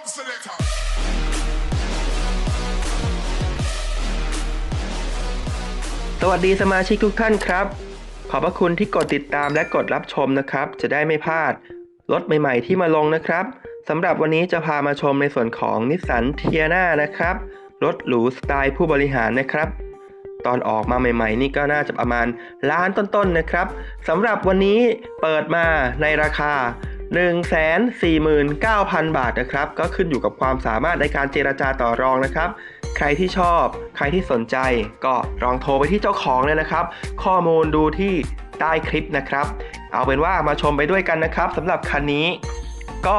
Dub selector. สวัสดีสมาชิกทุกท่านครับ ขอบพระคุณที่กดติดตามและกดรับชมนะครับ จะได้ไม่พลาดรถใหม่ๆที่มาลงนะครับสำหรับวันนี้จะพามาชมในส่วนของนิสสันเทียนานะครับ รถหรูสไตล์ผู้บริหารนะครับ ตอนออกมาใหม่ๆ นี่ก็น่าจะประมาณล้านต้นๆนะครับสำหรับวันนี้เปิดมาในราคา 149,000 บาทนะครับ ก็ขึ้นอยู่กับความสามารถในการเจราจาต่อรองนะครับ ใครที่ชอบ ใครที่สนใจ ก็ลองโทรไปที่เจ้าของเลยนะครับ ข้อมูลดูที่ใต้คลิปนะครับ เอาเป็นว่ามาชมไปด้วยกันนะครับสำหรับคันนี้ ก็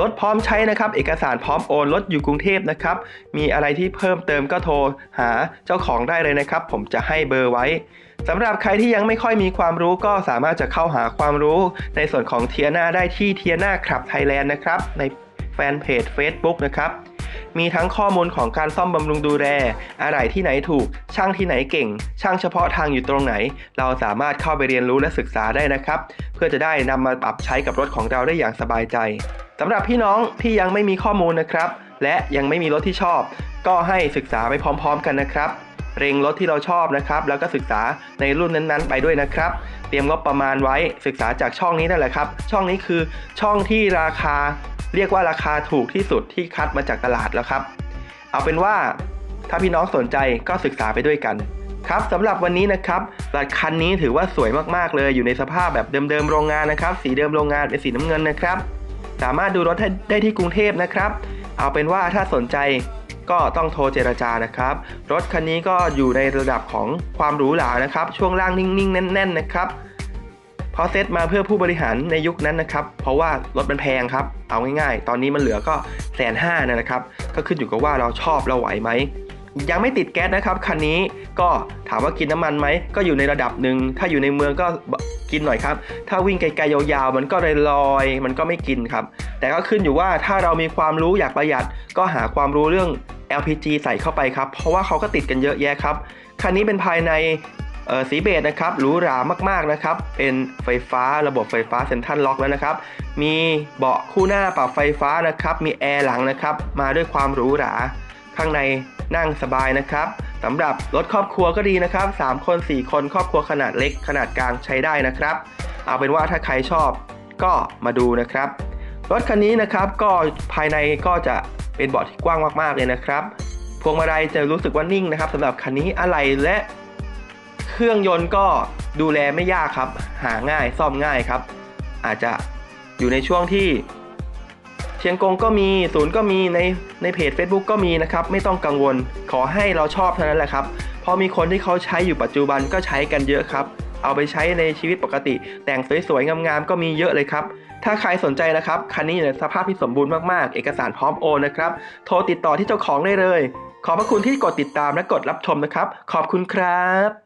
รถพร้อมใช้นะครับ เอกสารพร้อมโอนรถอยู่กรุงเทพนะครับ มีอะไรที่เพิ่มเติมก็โทรหาเจ้าของได้เลยนะครับ ผมจะให้เบอร์ไว้สำหรับใครที่ยังไม่ค่อยมีความรู้ก็สามารถจะเข้าหาความรู้ในส่วนของเทียนาได้ที่เทียนาครับไทยแลนด์นะครับ ในแฟนเพจ Facebook นะครับมีทั้งข้อมูลของการซ่อมบำรุงดูแลอะไรที่ไหนถูก ช่างที่ไหนเก่ง ช่างเฉพาะทางอยู่ตรงไหน เราสามารถเข้าไปเรียนรู้และศึกษาได้นะครับ เพื่อจะได้นำมาปรับใช้กับรถของเราได้อย่างสบายใจ สำหรับพี่น้องที่ยังไม่มีข้อมูลนะครับ และยังไม่มีรถที่ชอบ ก็ให้ศึกษาไปพร้อม ๆ กันนะครับ เร็งรถที่เราชอบนะครับ แล้วก็ศึกษาในรุ่นนั้นๆ ไปด้วยนะครับ เตรียมงบประมาณไว้ศึกษาจากช่องนี้นั่นแหละครับ ช่องนี้คือช่องที่ราคา เรียกว่าราคาถูกที่สุดที่คัดมาจากตลาดแล้วครับ เอาเป็นว่าถ้าพี่น้องสนใจก็ศึกษาไปด้วยกันครับสำหรับวันนี้นะครับรถคันนี้ถือว่าสวยมากๆเลยอยู่ในสภาพแบบเดิมๆโรงงานนะครับ สีเดิมโรงงานเป็นสีน้ำเงินนะครับ สามารถดูรถได้ที่กรุงเทพนะครับ เอาเป็นว่าถ้าสนใจก็ต้องโทรเจรจานะครับ รถคันนี้ก็อยู่ในระดับของความหรูหรานะครับ ช่วงล่างนิ่งๆ แน่น ๆ นะครับเพราะเซตมาเพื่อผู้บริหารในยุคนั้นนะครับ เพราะว่ารถมันแพงครับ เอาง่ายๆ ตอนนี้มันเหลือก็แสนห้านะครับ ก็ขึ้นอยู่กับว่าเราชอบเราไหวไหม ยังไม่ติดแก๊สนะครับคันนี้ ก็ถามว่ากินน้ำมันไหม ก็อยู่ในระดับหนึ่ง ถ้าอยู่ในเมืองก็ กินหน่อยครับ ถ้าวิ่งไกลๆยาวๆ มันก็ลอยมันก็ไม่กินครับ แต่ก็ขึ้นอยู่ว่าถ้าเรามีความรู้อยากประหยัด ก็หาความรู้เรื่อง LPG ใส่เข้าไปครับ เพราะว่าเขาก็ติดกันเยอะแยะครับ คันนี้เป็นภายในสีเบจนะครับหรูหรามากๆนะครับ เป็นไฟฟ้าระบบไฟฟ้าเซ็นทรัลล็อกแล้วนะครับ มีเบาะคู่หน้าปรับไฟฟ้านะครับ มีแอร์หลังนะครับ มาด้วยความหรูหรา ข้างในนั่งสบายนะครับ สำหรับรถครอบครัวก็ดีนะครับ 3 คน 4 คนครอบครัวขนาดเล็กขนาดกลางใช้ได้นะครับ เอาเป็นว่าถ้าใครชอบก็มาดูนะครับ รถคันนี้นะครับก็ภายในก็จะเป็นเบาะที่กว้างมากๆเลยนะครับ พวงมาลัยจะรู้สึกว่านิ่งนะครับสำหรับคันนี้อะไรและเครื่องยนต์ก็ดูแลไม่ยากครับ หาง่ายซ่อมง่ายครับ อาจจะอยู่ในช่วงที่ ชียงกงก็มีศูนย์ก็มีในในเพจ Facebook ก็มีนะครับ ไม่ต้องกังวล ขอให้เราชอบเท่านั้นแหละครับพราะมีคนที่เขาใช้อยู่ปัจจุบันก็ใช้กันเยอะครับ เอาไปใช้ในชีวิตปกติ แต่งสวยๆ งามๆ ก็มีเยอะเลยครับ ถ้าใครสนใจนะครับ คันนี้อยู่ในสภาพที่สมบูรณ์มากๆ เอกสารพร้อมโอนนะครับ โทรติดต่อที่เจ้าของได้เลย ขอบพระคุณที่กดติดตามและกดรับชมนะครับ ขอบคุณครับ